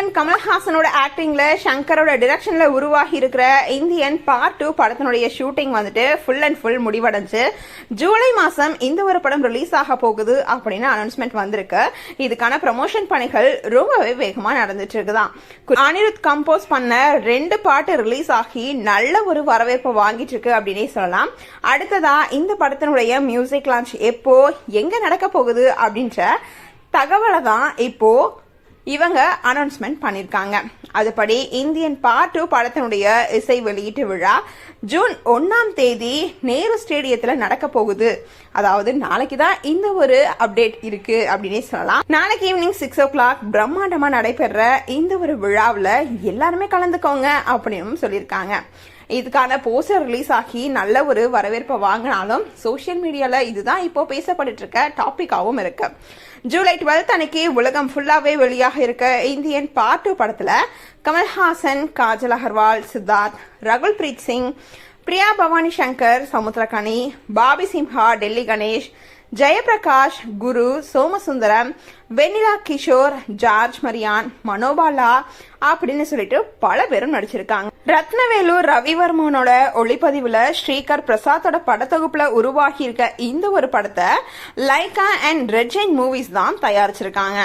நாயகன் கமல்ஹாசனோட ஆக்டிங்ல சங்கரோட டிரெக்ஷன்ல உருவாகி இருக்கிற இந்தியன் பார்ட் டூ படத்தினுடைய ஷூட்டிங் வந்துட்டு ஃபுல் அண்ட் ஃபுல் முடிவடைஞ்சு ஜூலை மாசம் இந்த ஒரு படம் ரிலீஸ் ஆக போகுது அப்படின்னு அனௌன்ஸ்மெண்ட் வந்திருக்கு. இதுக்கான ப்ரமோஷன் பணிகள் ரொம்பவே வேகமா நடந்துட்டு இருக்குதான். அனிருத் கம்போஸ் பண்ண ரெண்டு பாட்டு ரிலீஸ் ஆகி நல்ல ஒரு வரவேற்பை வாங்கிட்டு இருக்கு அப்படின்னே சொல்லலாம். அடுத்ததா இந்த படத்தினுடைய மியூசிக் லான்ச் எப்போ எங்க நடக்க போகுது அப்படின்ற தகவலை தான் இப்போ இவங்க அனௌன்ஸ்மெண்ட் பண்ணியிருக்காங்க அதுபடி இந்தியன் பார்ட் டூ படத்தினுடைய இசை வெளியீட்டு விழா ஜூன் ஒன்னாம் தேதி நேரு ஸ்டேடியத்தில் நடக்க போகுது. அதாவது நாளைக்கு தான் இந்த ஒரு அப்டேட் இருக்கு அப்படின்னே சொல்லலாம். நாளைக்கு ஈவினிங் சிக்ஸ் ஓ கிளாக் பிரம்மாண்டமாக நடைபெற இந்த ஒரு விழாவில் எல்லாருமே கலந்துக்கோங்க அப்படின்னு சொல்லியிருக்காங்க. இதுக்கான போஸ்டர் ரிலீஸ் ஆகி நல்ல ஒரு வரவேற்பை வாங்கினாலும் சோஷியல் மீடியாவில் இதுதான் இப்போ பேசப்பட்டு இருக்க டாப்பிக்காகவும் இருக்கு. ஜூலை டுவெல்த் அன்னைக்கு உலகம் ஃபுல்லாகவே வெளியாக இருக்க இந்தியன் பார்ட் டூ படத்தில் கமல்ஹாசன் காஜல் அகர்வால் சித்தார்த் ரகுல் பிரீத் சிங் பிரியா பவானி சங்கர் சமுத்திரகனி பாபி சிம்ஹா டெல்லி கணேஷ் ஜெயபிரகாஷ் குரு சோமசுந்தரம் வெண்ணிலா கிஷோர் ஜார்ஜ் மரியான் மனோபாலா அப்படின்னு சொல்லிட்டு பல பேரும் நடிச்சிருக்காங்க. ரத்னவேலு ரவிவர்மனோட ஒளிப்பதிவுல ஸ்ரீகர் பிரசாத்தோட படத்தொகுப்புல உருவாகி இருக்க இந்த ஒரு படத்தை லைகா அண்ட் ரெட் மூவிஸ் தான் தயாரிச்சிருக்காங்க.